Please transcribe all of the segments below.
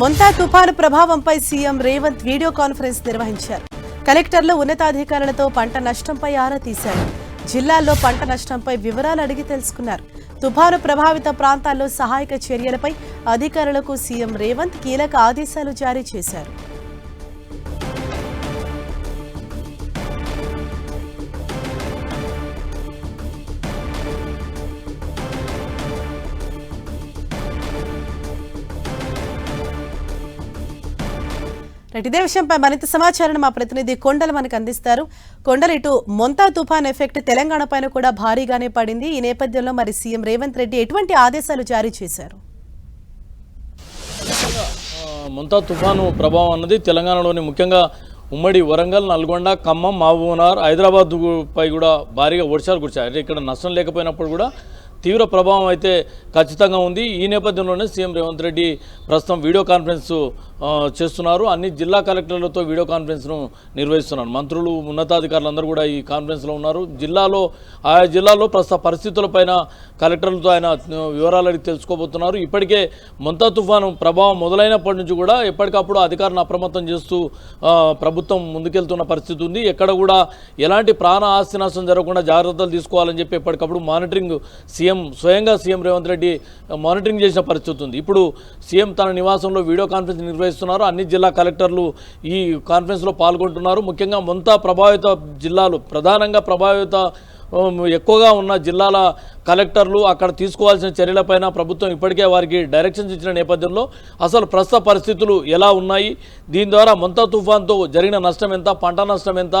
మొంతా తుఫాను ప్రభావంపై CM Revanth video conference నిర్వహించారు. కలెక్టర్లు ఉన్నతాధికారులతో పంట నష్టంపై ఆరా తీశారు. జిల్లాల్లో పంట నష్టంపై వివరాలు అడిగి తెలుసుకున్నారు. తుఫాను ప్రభావిత ప్రాంతాల్లో సహాయక చర్యలపై అధికారులకు సీఎం రేవంత్ కీలక ఆదేశాలు జారీ చేశారు. రైట్, ఇదే విషయంపై మరింత సమాచారాన్ని మా ప్రతినిధి కొండలు మనకు అందిస్తారు. కొండలు ఇటు మొంతా తుఫాన్ ఎఫెక్ట్ తెలంగాణ పైన కూడా భారీగానే పడింది. ఈ నేపథ్యంలో మరి సీఎం రేవంత్ రెడ్డి ఎటువంటి ఆదేశాలు జారీ చేశారు? ఆ, మొంతా తుఫాను ప్రభావం అన్నది తెలంగాణలోని ముఖ్యంగా ఉమ్మడి వరంగల్ నల్గొండ ఖమ్మం మహబూబ్నగర్ హైదరాబాద్ పై కూడా భారీగా వర్షాలు కురిచాయి అంటే ఇక్కడ నష్టం లేకపోయినప్పుడు కూడా తీవ్ర ప్రభావం అయితే ఖచ్చితంగా ఉంది. ఈ నేపథ్యంలోనే సీఎం రేవంత్ రెడ్డి ప్రస్తుతం వీడియో కాన్ఫరెన్స్ చేస్తున్నారు. అన్ని జిల్లా కలెక్టర్లతో వీడియో కాన్ఫరెన్స్ను నిర్వహిస్తున్నారు. మంత్రులు ఉన్నతాధికారులు అందరూ కూడా ఈ కాన్ఫరెన్స్లో ఉన్నారు. జిల్లాలో ఆయా జిల్లాలో ప్రస్తుత పరిస్థితులపైన కలెక్టర్లతో ఆయన వివరాలు అడిగి తెలుసుకోబోతున్నారు. ఇప్పటికే మొంతా తుఫాను ప్రభావం మొదలైనప్పటి నుంచి కూడా ఎప్పటికప్పుడు అధికారులను అప్రమత్తం చేస్తూ ప్రభుత్వం ముందుకెళ్తున్న పరిస్థితి ఉంది. ఎక్కడ కూడా ఎలాంటి ప్రాణ ఆస్తి నష్టం జరగకుండా జాగ్రత్తలు తీసుకోవాలని చెప్పి ఎప్పటికప్పుడు మానిటరింగ్ సీఎం స్వయంగా సీఎం రేవంత్ రెడ్డి మానిటరింగ్ చేసిన పరిస్థితి ఉంది. ఇప్పుడు సీఎం తన నివాసంలో వీడియో కాన్ఫరెన్స్ నిర్వహిస్తున్నారు. అన్ని జిల్లా కలెక్టర్లు ఈ కాన్ఫరెన్స్లో పాల్గొంటున్నారు. ముఖ్యంగా మొంతా ప్రభావిత జిల్లాలు ప్రధానంగా ప్రభావిత ఎక్కువగా ఉన్న జిల్లాల కలెక్టర్లు అక్కడ తీసుకోవాల్సిన చర్యలపైన ప్రభుత్వం ఇప్పటికే వారికి డైరెక్షన్స్ ఇచ్చిన నేపథ్యంలో అసలు ప్రస్తుత పరిస్థితులు ఎలా ఉన్నాయి? దీని ద్వారా మొంతా తుఫాన్తో జరిగిన నష్టం ఎంత? పంట నష్టం ఎంత?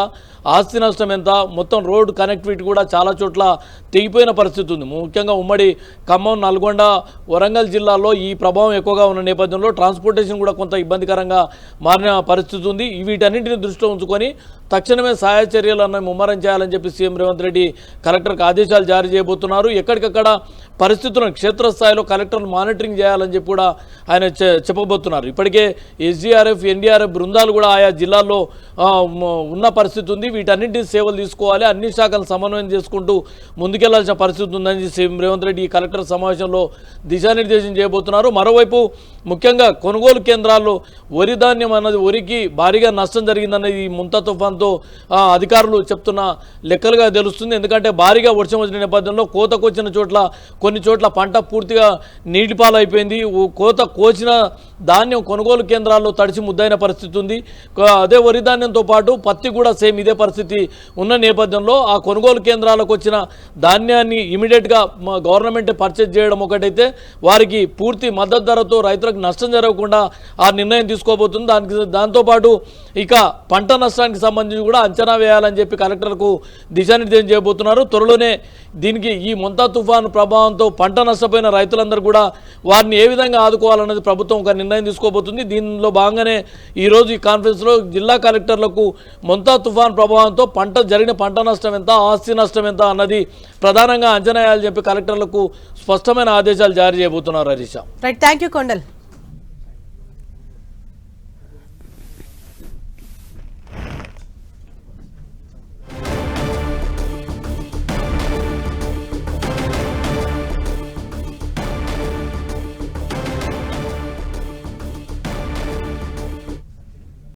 ఆస్తి నష్టం ఎంత? మొత్తం రోడ్ కనెక్టివిటీ కూడా చాలా చోట్ల తెగిపోయిన పరిస్థితి ఉంది. ముఖ్యంగా ఉమ్మడి ఖమ్మం నల్గొండ వరంగల్ జిల్లాలో ఈ ప్రభావం ఎక్కువగా ఉన్న నేపథ్యంలో ట్రాన్స్పోర్టేషన్ కూడా కొంత ఇబ్బందికరంగా మారిన పరిస్థితి ఉంది. వీటన్నింటిని దృష్టిలో ఉంచుకొని తక్షణమే సహాయ చర్యలను ముమ్మరం చేయాలని చెప్పి సీఎం రేవంత్ రెడ్డి కలెక్టర్కి ఆదేశాలు జారీ చేయబోతున్నారు. ఎక్కడికక్కడ పరిస్థితులను క్షేత్రస్థాయిలో కలెక్టర్లు మానిటరింగ్ చేయాలని చెప్పి కూడా ఆయన చెప్పబోతున్నారు. ఇప్పటికే ఎస్డీఆర్ఎఫ్ ఎన్డీఆర్ఎఫ్ బృందాలు కూడా ఆయా జిల్లాల్లో ఉన్న పరిస్థితి ఉంది. వీటన్నింటి సేవలు తీసుకోవాలి. అన్ని శాఖలు సమన్వయం చేసుకుంటూ ముందుకెళ్ళాల్సిన పరిస్థితి ఉందని సీఎం రేవంత్ రెడ్డి ఈ కలెక్టర్ సమావేశంలో దిశానిర్దేశం చేయబోతున్నారు. మరోవైపు ముఖ్యంగా కొనుగోలు కేంద్రాల్లో వరి ధాన్యం అన్నది వరికి భారీగా నష్టం జరిగిందన్నది ఈ తుఫాన్తో అధికారులు చెప్తున్న లెక్కలుగా తెలుస్తుంది. ఎందుకంటే భారీగా వర్షం వచ్చిన నేపథ్యంలో కోత వచ్చిన చోట్ల కొన్ని చోట్ల పంట పూర్తిగా నీటిపాలైపోయింది. ఓ కోత కోసిన ధాన్యం కొనుగోలు కేంద్రాల్లో తడిసి ముద్దైన పరిస్థితి ఉంది. అదే వరి ధాన్యంతో పాటు పత్తి కూడా సేమ్ ఇదే పరిస్థితి ఉన్న నేపథ్యంలో ఆ కొనుగోలు కేంద్రాలకు వచ్చిన ధాన్యాన్ని ఇమీడియట్గా గవర్నమెంట్ పర్చేజ్ చేయడం ఒకటైతే వారికి పూర్తి మద్దతు ధరతో రైతులకు నష్టం జరగకుండా ఆ నిర్ణయం తీసుకోబోతుంది. దానికి దాంతోపాటు ఇక పంట నష్టానికి సంబంధించి కూడా అంచనా వేయాలని చెప్పి కలెక్టర్కు దిశానిర్దేశం చేయబోతున్నారు. త్వరలోనే దీనికి ఈ మొంతా తుఫాను ప్రభావంతో పంట నష్టపోయిన రైతులందరూ కూడా వారిని ఏ విధంగా ఆదుకోవాలన్నది ప్రభుత్వం ఒక నిర్ణయం తీసుకోబోతుంది. దీనిలో భాగంగానే ఈరోజు ఈ కాన్ఫరెన్స్లో జిల్లా కలెక్టర్లకు మొంతా తుఫాన్ ప్రభావంతో పంట జరిగిన పంట నష్టం ఎంత ఆస్తి నష్టం ఎంత అన్నది ప్రధానంగా అంచనా వేయాలని చెప్పి కలెక్టర్లకు స్పష్టమైన ఆదేశాలు జారీ చేయబోతున్నారు Harish right thank you Kondal.